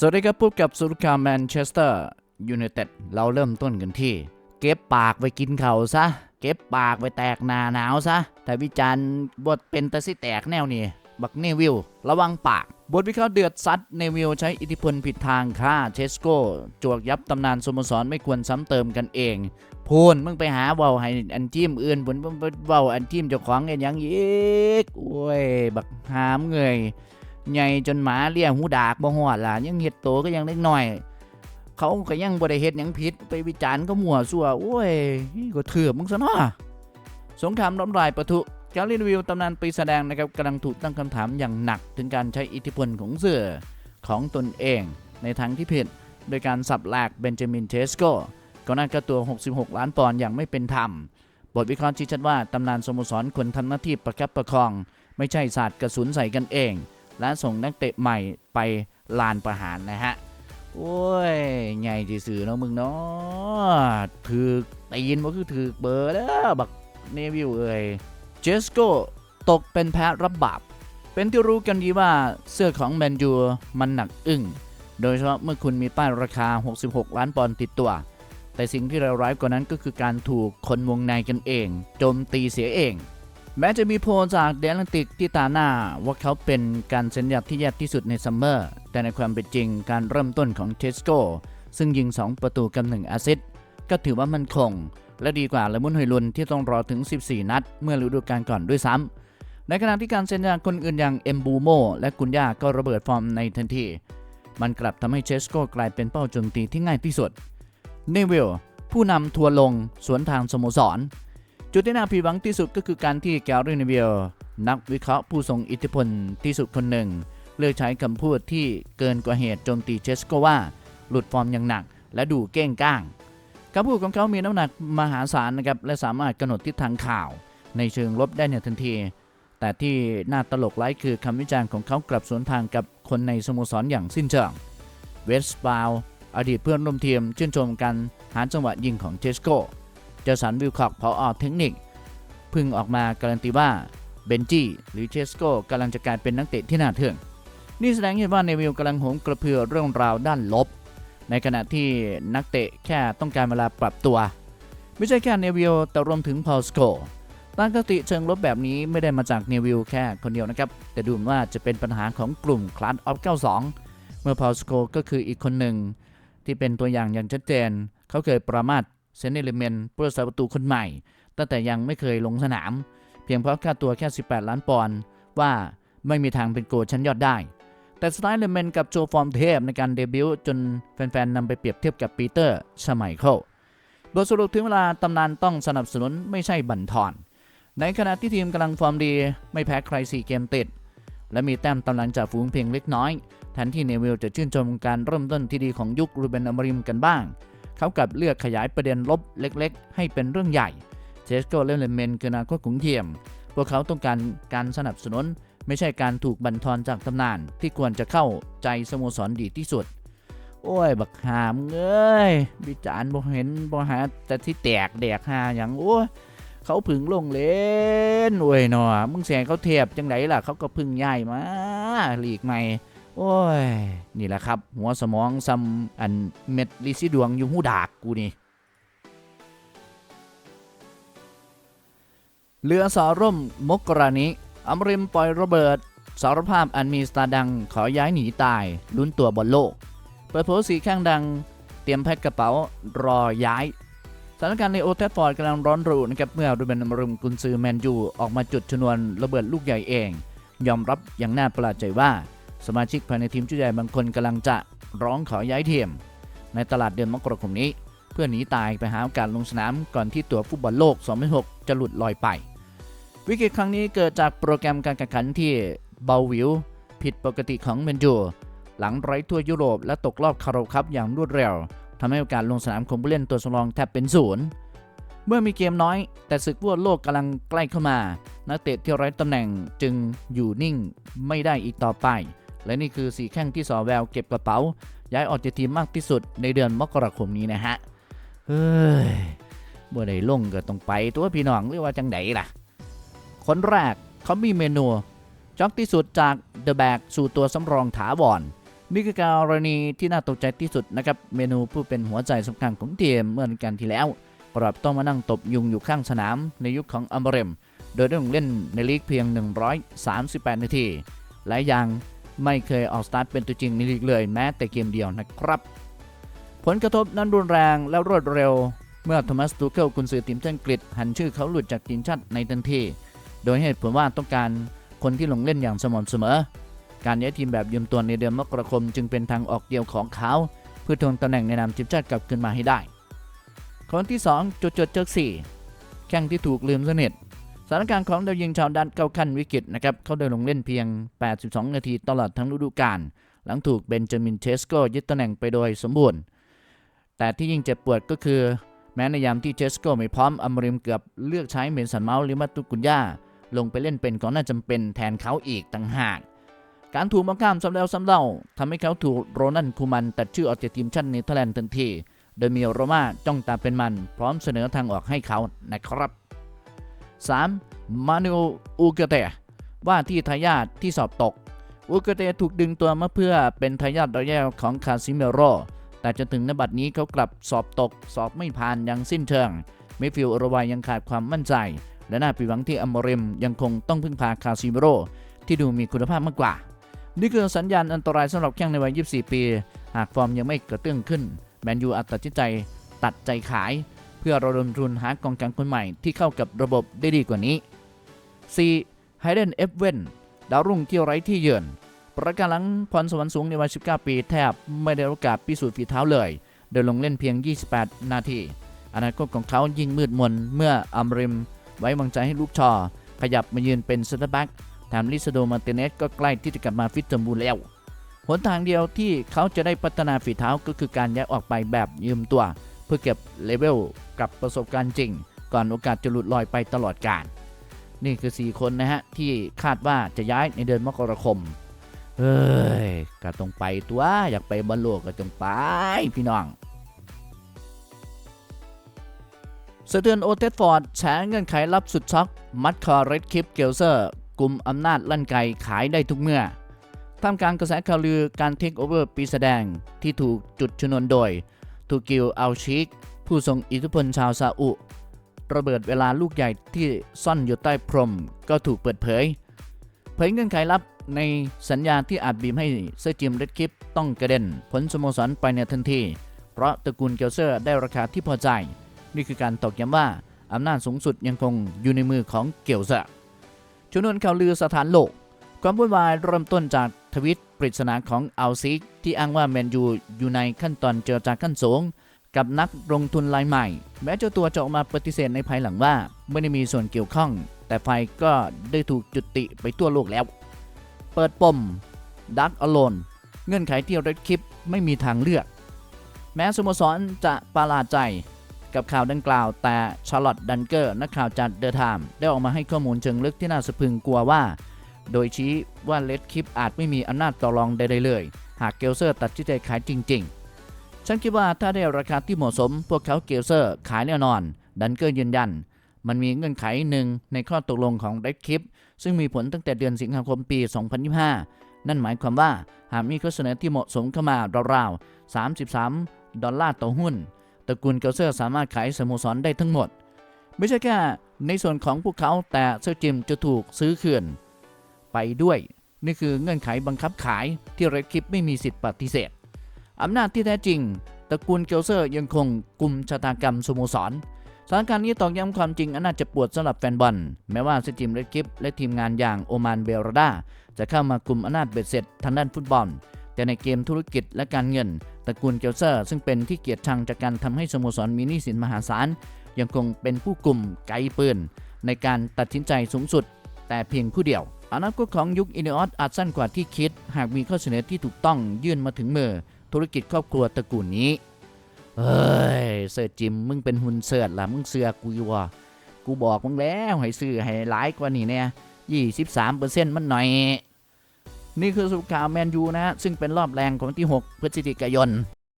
สวัสดีครับพบกับสุรคาแมนเชสเตอร์ยูไนเต็ดเราเริ่มต้นกันที่ เก็บปากไว้กินเขาซะ เก็บปากไว้แตกหนาหนาวซะ แต่วิจารณ์บทเป็นตะสิแตกแนวนี้บักเนวิลระวังปาก บทวิเคราะห์เดือดซัดเนวิลใช้อิทธิพลผิดทางฆ่าเชสโกจวกยับตำนานสโมสรไม่ควรซ้ำเติมกันเอง พูนมึงไปหาเว้าให้อันทีมอื่นผลเว้าอันทีมเจ้าของเอ็นยังอีกโอ้ย บักหามเงย ใหญ่จนหมาเลี้ยหูดากบ่หอดล่ะ ยังเฮ็ดโตก็ยังเล็กน้อย เขาก็ยังบ่ได้เฮ็ดหยังผิดไปวิจารณ์ก็มั่วซั่วโอ้ยก็เถื่อมึงซะเนาะสงครามล้มลายปะทุกลลินวิวตำนานปีแสดงนะครับกำลังถูกตั้งคำถามอย่างหนัก ถึงการใช้อิทธิพลของเสือของตนเอง ในทางที่ผิด โดยการสับหลกเบนจามินเทสโกก่อนหน้าก็ตัว 66 ล้านปอนด์อย่างไม่เป็นธรรม บทวิเคราะห์ชี้ชัดว่าตำนานสโมสรควรทำหน้าที่ประคับประคอง ไม่ใช่ศาสตร์กระสุนใส่กันเอง และส่งนักเตะใหม่ไปลานประหารนะฮะ โอ้ยใหญ่ที่สื่อเนาะมึงเนาะถือตีนมันคือถือเบอร์แล้วบักเนวิลเอ้ยเจสโกตกเป็นแพ้รับบาปเป็นที่รู้กันดีว่าเสื้อของแมนยูมันหนักอึ้งโดยเฉพาะเมื่อคุณมีป้ายราคา 66 ล้านปอนด์ติดตัว แต่สิ่งที่เราร้ายกว่านั้นก็คือการถูกคนวงในกันเอง โจมตีเสียเอง แม้จะมีโพลจากเดลันติกที่ตาหน้าว่าเขาเป็นการเซ็นยับที่แย่ที่สุดในซัมเมอร์ แต่ในความเป็นจริงการเริ่มต้นของเทสโกซึ่งยิง 2 ประตูกับ1แอสซิสก็ถือว่ามันคง และดีกว่าละมุนหอยลุนที่ต้องรอถึง 14 นัด เมื่อฤดูกาลก่อนด้วยซ้ำในขณะที่การเซ็นยาคนอื่นอย่างเอมบูโมและกุนยาก็ระเบิดฟอร์มในทันที มันกลับทำให้เชสโกกลายเป็นเป้าโจมตีที่ง่ายที่สุด เนวิลผู้นำทัวร์ลงสวนทางสโมสร จุดที่น่าผิดหวังที่สุดก็คือการที่แกลรินเวียนักวิเคราะห์ผู้ทรงอิทธิพลที่สุดคนหนึ่ง เลือกใช้คำพูดที่เกินกว่าเหตุโจมตีเชสโกว่า หลุดฟอร์มอย่างหนัก และดูเก้งก้างคำพูดของเขามีน้ำหนักมหาศาลนะครับและสามารถกำหนดทิศทางข่าว ในเชิงลบได้ในทันที แต่ที่น่าตลกไร้คือคำวิจารณ์ของเขากลับสวนทางกับคนในสโมสรอย่างสิ้นเชิงเวสต์บาวอดีตเพื่อนร่วมทีมชื่นชมการหาจังหวะยิงของเชสโก จสันวิลคอกพออเทคนิคพึ่งออกมาการันตีว่าเบนจี้หรือเชสโกกำลังจะกลายเป็นนักเตะที่น่าทึ่งนี่แสดงให้เห็นว่าเนวิลกำลังโหมกระเพือเรื่องราวด้านลบ ในขณะที่นักเตะแค่ต้องการเวลาปรับตัว ไม่ใช่แค่เนวิลแต่รวมถึงพอลสโกตั้งคติเชิงลบแบบนี้ไม่ได้มาจากเนวิลแค่คนเดียวนะครับ แต่ดูเหมือนว่าจะเป็นปัญหาของกลุ่มคลาสออฟ 92 เมื่อพอลสโกก็คืออีกคนหนึ่งที่เป็นตัวอย่างอย่างชัดเจน เขาเคยประมาท เซนเนลเมนผู้รักษาประตูคนใหม่ ตั้งแต่ยังไม่เคยลงสนาม เพียงเพราะค่าตัวแค่ 18 ล้านปอนด์ว่าไม่มีทางเป็นโกชั้นยอดได้ แต่สไตล์เลเมนกับโจฟอร์มเทพในการเดบิวต์จนแฟนๆนำไปเปรียบเทียบกับปีเตอร์สมัยเข้าบทสรุปถึงเวลาตำนานต้องสนับสนุนไม่ใช่บั่นทอน ในขณะที่ทีมกำลังฟอร์มดีไม่แพ้ใคร 4 เกมติด และมีแต้มตำลังจากฝูงเพียงเล็กน้อยแทนที่เนวิลจะชื่นชมการเริ่มต้นที่ดีของยุครูเบนอมริมกันบ้าง เขากับเลือกขยายประเด็นลบเล็กๆ ให้เป็นเรื่องใหญ่เจสโกและเลเมนคืออนาคตของเทียม พวกเขาต้องการการสนับสนุน ไม่ใช่การถูกบั่นทอนจากตำนาน ที่ควรจะเข้าใจสโมสรดีที่สุด โอ้ย บักหามเอ้ยวิจารณ์บ่เห็นบ่หาแต่ที่แตกแดกหาอย่างโอ้ยเขาพึ่งลงเล่นโอ้ยหนอมึงแสงเขาเทียบจังไดล่ะ เขาก็พึ่งย้ายมาหลีกใหม่ โอ้ย นี่แหละครับ หัวสมองซ้ำอันเม็ดลิซิดวงอยู่หูดากกูนี่เรือสอร่มมกรานิอมริมปล่อยระเบิด สารภาพอันมีสตาดังขอย้ายหนีตาย ลุ้นตัวบนโลก เปิดโผสีข้างดัง เตรียมแพ็คกระเป๋ารอย้ายสถานการณ์ในโอเทฟฟอร์ดกำลังร้อนรุ่นะครับเมื่อดูเบนอมริมกุนซือแมนยูออกมาจุดชนวนระเบิดลูกใหญ่เอง ยอมรับอย่างน่าประหลาดใจว่า สมาชิกภายในทีมชุดใหญ่บางคนกำลังจะร้องขอย้ายทีมในตลาดเดือนมกราคมนี้ เพื่อหนีตายไปหาโอกาสลงสนามก่อนที่ตั๋วฟุตบอลโลก 2006 จะหลุดลอยไป วิกฤตครั้งนี้เกิดจากโปรแกรมการแข่งขันที่เบาวิว ผิดปกติของเมนจูหลังไร้ทั่วยุโรปและตกรอบคาราคัพอย่างรวดเร็วทำให้โอกาสลงสนามของผู้เล่นตัวสำรองแทบเป็นศูนย์เมื่อมีเกมน้อย แต่ศึกฟุตบอลโลกกำลังใกล้เข้ามา นักเตะที่ไร้ตำแหน่งจึงอยู่นิ่งไม่ได้อีกต่อไป และนี่คือสีแข้งที่สอแววเก็บกระเป๋า ย้ายออกจากทีมมากที่สุดในเดือนมกราคมนี้นะฮะ เฮ้ยบ่ได้ลงก็ต้องไปตัวพี่น้องเรียกว่าจังไดล่ะ คนแรกเขามีเมนูจ็อกที่สุดจากเดอะแบกสู่ตัวสำรองถาวรนี่คือการรณีที่น่าตกใจที่สุดนะครับ เมนูผู้เป็นหัวใจสำคัญของทีมเมื่อฤดูกาลที่แล้วกลับต้องมานั่งตบยุงอยู่ข้างสนามในยุคของอัมเบรม โดยได้ลงเล่นในลีกเพียง 138 นาที และยัง ไม่เคยออกสตาร์ทเป็นตัวจริงในลีกเลยแม้แต่เกมเดียวนะครับ ผลกระทบนั้นรุนแรงและรวดเร็ว เมื่อโทมัสตูเคิลกุนซือทีมชาติอังกฤษหันชื่อเขาหลุดจากทีมชาติในทันที โดยเหตุผลว่าต้องการคนที่ลงเล่นอย่างสม่ำเสมอ การย้ายทีมแบบยืมตัวในเดือนมกราคมจึงเป็นทางออกเดียวของเขาเพื่อทวงตำแหน่งในนามทีมชาติกลับคืนมาให้ได้คนที่ 2จุดจุดเจอสี่แข้งที่ถูกลืมสนิท สถานการณ์ของดาวยิงชาวดันเก้าขั้นวิกฤตนะครับเขาได้ลงเล่นเพียง 82 นาทีตลอดทั้งฤดูกาลหลังถูกเบนจามินเชสโกยึดตำแหน่งไปโดยสมบูรณ์ แต่ที่ยิ่งเจ็บปวดก็คือ แม้ในยามที่เชสโกไม่พร้อมอัมริมเกือบเลือกใช้เมนสันเมาส์หรือมาตุกุนย่าลงไปเล่นเป็นกองหน้าจำเป็นแทนเขาอีกต่างหาก การถูกมองข้ามซ้ำแล้วซ้ำเล่าทำให้เขาถูกโรนันคูมันตัดชื่อออกจากทีมชาติเนเธอร์แลนด์ทันที โดยมีโรมาจ้องตามเป็นมัน พร้อมเสนอทางออกให้เขานะครับ 3. มานูอูเกเตว่าที่ทายาทที่สอบตก อูเกเตถูกดึงตัวมาเพื่อเป็นทายาทระยะของคาซิเมโร แต่จนถึงนบัดนี้เขากลับสอบตก สอบไม่ผ่านอย่างสิ้นเชิงเมฟิลโอรวายยังขาดความมั่นใจ และน่าผิดหวังที่อัมโมริมยังคงต้องพึ่งพาคาซิเมโร ที่ดูมีคุณภาพมากกว่า นี่คือสัญญาณอันตรายสำหรับแข้งในวัย 24 ปี หากฟอร์มยังไม่กระเตื้องขึ้นแมนยูอาจตัดใจตัดใจขาย เพื่อระดมทุนหากองกลางคนใหม่ที่เข้ากับระบบได้ดีกว่านี้ 4. ไฮเดนเอฟเวนดาวรุ่งที่ไร้ที่เยือน ประการหลังพรสวรรค์สูงในวัย 19 ปีแทบไม่ได้โอกาสพิสูจน์ฝีเท้าเลย โดยลงเล่นเพียง 28 นาที อนาคตของเขายิ่งมืดมนเมื่ออัมริม ไว้วางใจให้ลูกชอ ขยับมายืนเป็นเซนเตอร์แบ็กแถมลิซาโดมาร์ติเนสก็ใกล้ที่จะกลับมาฟิตสมบูรณ์แล้ว หนทางเดียวที่เขาจะได้พัฒนาฝีเท้าก็คือการย้ายออกไปแบบยืมตัว เพื่อเก็บเลเวลกับประสบการณ์จริง ก่อนโอกาสจะหลุดลอยไปตลอดกาลนี่คือ 4 คนนะฮะ ที่คาดว่าจะย้ายในเดือนมกราคม เฮ้ยก็ต้องไปตัวอยากไปบอลโลกก็ต้องไปพี่น้องสะเทือนโอเทสฟอร์ดแฉเงื่อนไขลับสุดช็อก มัดคอเรดคลิปเกลเซอร์กลุ่มอำนาจลั่นไกขายได้ทุกเมื่อท่ามกลางกระแสข่าวลือการเทคโอเวอร์ปีแสดงที่ถูกจุดชนวนโดย ทูกิลอัลชิกผู้ทรงอิทธิพลชาวซาอุระเบิดเวลาลูกใหญ่ที่ซ่อนอยู่ใต้พรมก็ถูกเปิดเผย เผยเงื่อนไขลับในสัญญาที่อาจบีบให้เซจิมเรดคลิปต้องกระเด็น ผลสโมสรไปในทันที เพราะตระกูลเกลเซอร์ได้ราคาที่พอใจ นี่คือการตอกย้ำว่าอำนาจสูงสุดยังคงอยู่ในมือของเกียวซะชนวนข่าวลือสถานโลก ความวุ่นวายเริ่มต้นจาก วิตปริศนาของอัลซิกที่อ้างว่าแมนยูอยู่ในขั้นตอนเจรจาขั้นสูง กับนักลงทุนรายใหม่ แม้เจ้าตัวจะออกมาปฏิเสธในภายหลังว่า ไม่ได้มีส่วนเกี่ยวข้อง แต่ไฟก็ได้ถูกจุติไปทั่วโลกแล้ว เปิดปมดักอโลนเงื่อนไขที่เรดคลิปไม่มีทางเลือก แม้สโมสรจะประหลาดใจกับข่าวดังกล่าวแต่ชาร์ลอตต์ดันเกอร์นักข่าวจากเดอะไทม์ได้ออกมาให้ข้อมูลเชิงลึกที่น่าสะพรึงกลัวว่า โดยชี้ว่าเลดคลิปอาจไม่มีอำนาจต่อรองใดๆเลย หากเกลเซอร์ตัดสินใจขายจริง ๆ ฉันคิดว่าถ้าได้ราคาที่เหมาะสม พวกเขาเกลเซอร์ขายแน่นอน ดันเกอร์ยืนยัน มันมีเงื่อนไขหนึ่งในข้อตกลงของเ e ดคลิปซึ่งมีผลตั้งแต่เดือนสิงหาคมปี 2025 นั่นหมายความว่าหากมีข้อเสนอที่เหมาะสมเข้ามาราวๆ 33 ดอลลาร์ต่อหุ้นตระกูลเกลเซอร์สามารถขายสโมสรได้ทั้งหมด ไม่ใช่แค่ในส่วนของพวกเขาแต่เซอร์จิมจะถูกซื้อคืน ไปด้วย นี่คือเงื่อนไขบังคับขายที่เรดคลิปไม่มีสิทธิ์ปฏิเสธอำนาจที่แท้จริงตระกูลเกลเซอร์ยังคงกลุ่มชะตากรรมสโมสรสถานการณ์นี้ตอกย้ำความจริงอันน่าจะปวดสำหรับแฟนบอลแม้ว่าเซจิมเรดคลิปและทีมงานอย่างโอมานเบลดาจะเข้ามากลุ่มอำนาจเบ็ดเสร็จทางด้านฟุตบอล แต่ในเกมธุรกิจและการเงินตระกูลเกลเซอร์ซึ่งเป็นที่เกียรติชังจากการทำให้สโมสรมีหนี้สินมหาศาล ยังคงเป็นผู้กลุ่มไกปืน ในการตัดสินใจสูงสุด แต่เพียงผู้เดียว อนาคตของยุคอินเนอสอาจสั้นกว่าที่คิด หากมีข้อเสนอที่ถูกต้องยื่นมาถึงมือธุรกิจครอบครัวตระกูลนี้เฮ้ยเสิร์ชจิมมึงเป็นหุ่นเสิร์ชล่ะมึงเสือกูอยู่วะกูบอกมึงแล้วให้ซื้อให้หลายกว่านี้เนี่ยยี่สิบสามเปอร์เซ็นต์มันหน่อย นี่คือสุข่าวแมนยูนะ ซึ่งเป็นรอบแรงของที่ 6 พฤศจิกายน